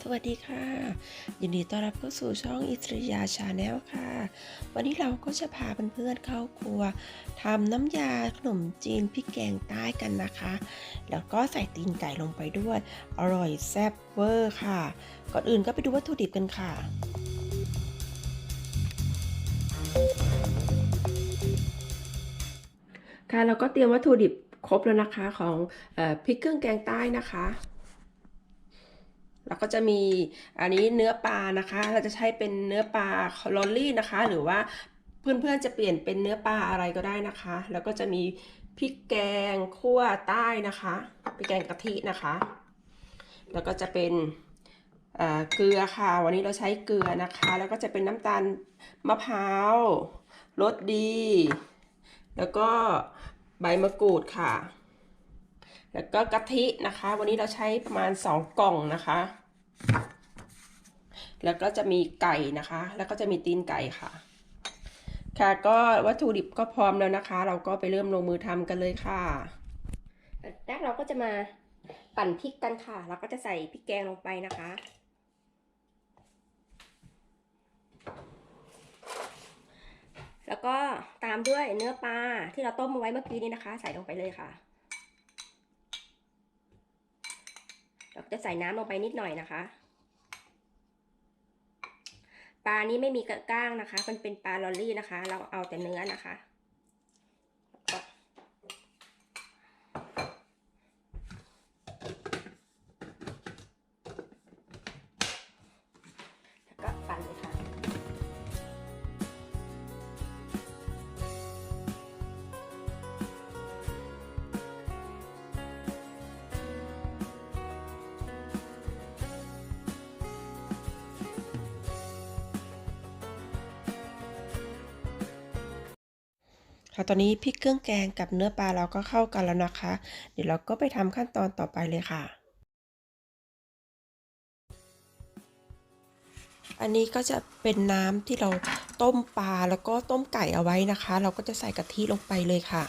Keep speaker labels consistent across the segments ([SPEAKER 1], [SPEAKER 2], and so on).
[SPEAKER 1] สวัสดีค่ะ ยินดีต้อนรับเข้าสู่ช่องอิสริยาชาแนลค่ะ วันนี้เราก็จะพาเพื่อนๆเข้าครัวทำน้ำยาขนมจีนพริกแกงใต้กันนะคะ แล้วก็ใส่ตีนไก่ลงไปด้วย อร่อยแซ่บเวอร์ค่ะ ก่อนอื่นก็ไปดูวัตถุดิบกันค่ะค่ะเราก็เตรียมวัตถุดิบครบแล้วนะคะของอพริกเครื่องแกงใต้นะคะ แล้วก็จะมีอันนี้เนื้อปลานะคะ เราจะใช้เป็นเนื้อปลาลอลลี่นะคะ หรือว่าเพื่อนๆจะเปลี่ยนเป็นเนื้อปลาอะไรก็ได้นะคะ แล้วก็จะมีพริกแกงคั่วใต้นะคะพริกแกงกะทินะคะ แล้วก็จะเป็นเกลือค่ะ วันนี้เราใช้เกลือนะคะ แล้วก็จะเป็นน้ำตาลมะพร้าวรสดี แล้วก็ใบมะกรูดค่ะ แล้วก็กะทินะคะ วันนี้เราใช้ประมาณ 2 กล่องนะคะ แล้วก็จะมีไก่นะคะ แล้วก็จะมีตีนไก่ค่ะ ค่ะก็วัตถุดิบก็พร้อมแล้วนะคะ เราก็ไปเริ่มลงมือทำกันเลยค่ะแรกเราก็จะมาปั่นพริกกันค่ะ เราก็จะใส่พริกแกงลงไปนะคะแล้วก็ตามด้วยเนื้อปลาที่เราต้มมาไว้เมื่อกี้นี้นะคะ ใส่ลงไปเลยค่ะ เรา จะใส่น้ำลงไปนิดหน่อยนะคะ ปลานี้ไม่มีกระก้างนะคะ มันเป็นปลาลอรี่นะคะ เราเอาแต่เนื้อนะคะ ค่ะตอนนี้พริกเครื่องแกงกับเนื้อปลาเราก็เข้ากันแล้วนะคะ เดี๋ยวเราก็ไปทำขั้นตอนต่อไปเลยค่ะ อันนี้ก็จะเป็นน้ำที่เราต้มปลาแล้วก็ต้มไก่เอาไว้นะคะ เราก็จะใส่กะทิลงไปเลยค่ะ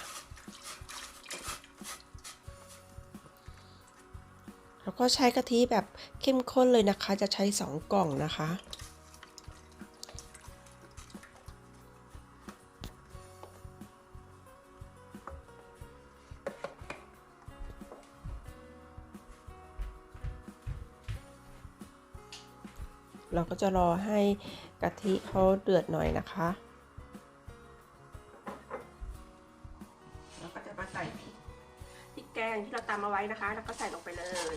[SPEAKER 1] แล้วก็ใช้กะทิแบบเข้มข้นเลยนะคะ จะใช้สองกล่องนะคะ เราก็จะรอให้กะทิเขาเดือดหน่อยนะคะเราก็จะมาใส่พริกพริกแกงที่เราตำเอาไว้นะคะ แล้วก็ใส่ลงไปเลย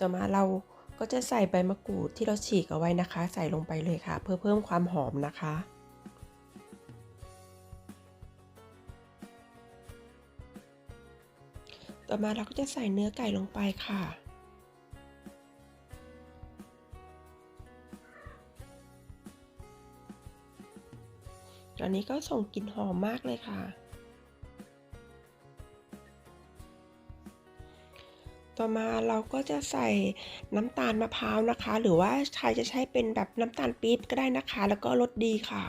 [SPEAKER 1] ต่อมาเราก็จะใส่ใบมะกรูดที่เราฉีกเอาไว้นะคะ ใส่ลงไปเลยค่ะ เพื่อเพิ่มความหอมนะคะ ต่อมาเราก็จะใส่เนื้อไก่ลงไปค่ะตอนนี้ก็ส่งกลิ่นหอมมากเลยค่ะ ต่อมาเราก็จะใส่น้ำตาลมะพร้าวนะคะ หรือว่าใครจะใช้เป็นแบบน้ำตาลปี๊บก็ได้นะคะ แล้วก็รสดีค่ะ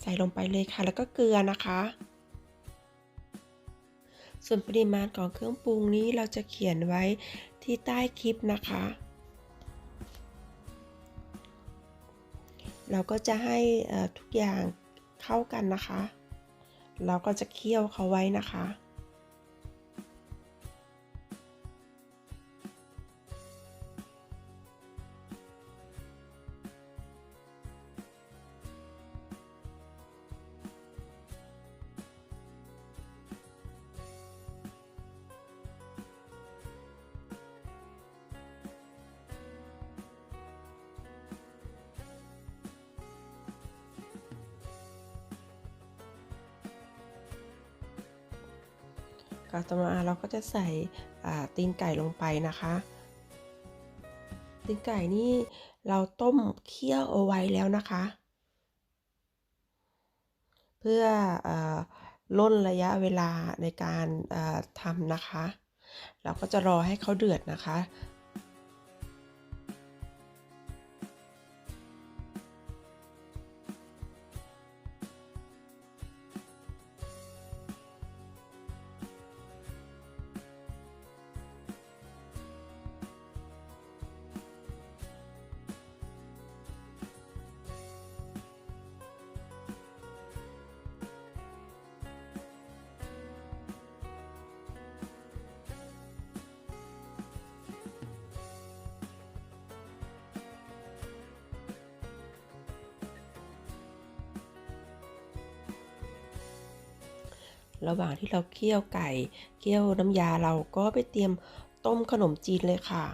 [SPEAKER 1] ใส่ลงไปเลยค่ะ แล้วก็เกลือนะคะ ส่วนปริมาณของเครื่องปรุงนี้เราจะเขียนไว้ที่ใต้คลิปนะคะ เราก็จะให้ทุกอย่างเข้ากันนะคะ เราก็จะเคี่ยวเขาไว้นะคะ ก็ต่อมาเราก็จะใส่ตีนไก่ลงไปนะคะ ตีนไก่นี่เราต้มเคี่ยวเอาไว้แล้วนะคะ เพื่ออล่นระยะเวลาในการทำนะคะ เราก็จะรอให้เขาเดือดนะคะ ระหว่างที่เราเคี่ยวไก่ เคี่ยวน้ำยาเราก็ไปเตรียมต้มขนมจีนเลยค่ะ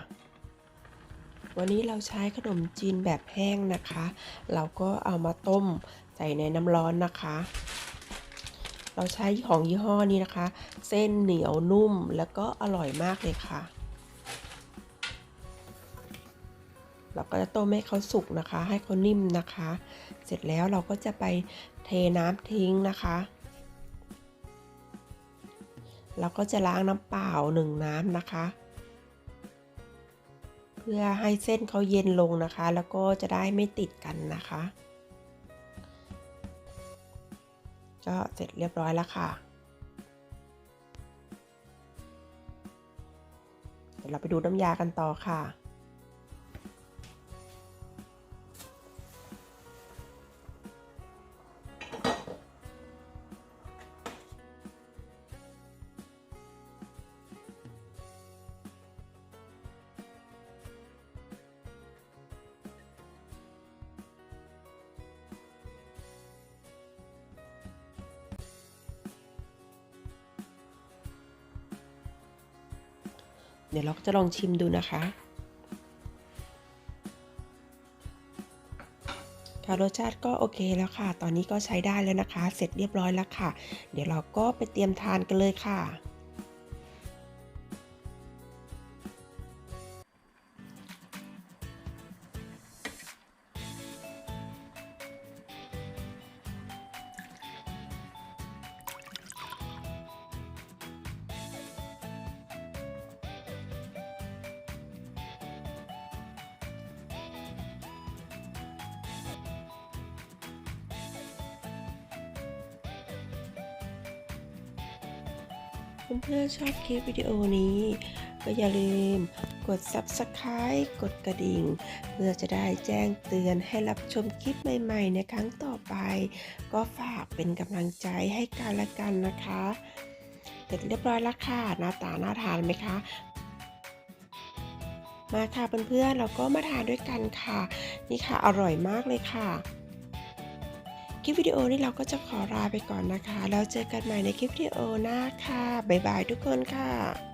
[SPEAKER 1] วันนี้เราใช้ขนมจีนแบบแห้งนะคะ เราก็เอามาต้มใส่ในน้ำร้อนนะคะ เราใช้ของยี่ห้อนี้นะคะ เส้นเหนียวนุ่มแล้วก็อร่อยมากเลยค่ะเราก็จะต้มให้เขาสุกนะคะ ให้เขานิ่มนะคะ เสร็จแล้วเราก็จะไปเทน้ำทิ้งนะคะ เราก็จะล้างน้ำเปล่าหนึ่งน้ำนะคะ เพื่อให้เส้นเขาเย็นลงนะคะ แล้วก็จะได้ไม่ติดกันนะคะ ก็เสร็จเรียบร้อยแล้วค่ะเดี๋ยวเราไปดูน้ำยากันต่อค่ะ เดี๋ยวเราจะลองชิมดูนะคะค่ะรสชาติก็โอเคแล้วค่ะ ตอนนี้ก็ใช้ได้แล้วนะคะ เสร็จเรียบร้อยแล้วค่ะ เดี๋ยวเราก็ไปเตรียมทานกันเลยค่ะ เพื่อนๆชอบคลิปวิดีโอนี้ ก็อย่าลืมกด Subscribe กดกระดิ่ง เพื่อจะได้แจ้งเตือนให้รับชมคลิปใหม่ๆ ในครั้งต่อไป ก็ฝากเป็นกำลังใจให้กันและกันนะคะ เสร็จเรียบร้อยแล้วค่ะหน้าตาน่าทานไหมคะ มาค่ะเพื่อนๆเราก็มาทานด้วยกันค่ะ นี่ค่ะอร่อยมากเลยค่ะ คลิปวิดีโอนี้เราก็จะขอลาไปก่อนนะคะ แล้วเจอกันใหม่ในคลิปวิดีโอหน้าค่ะ บ๊ายบายทุกคนค่ะ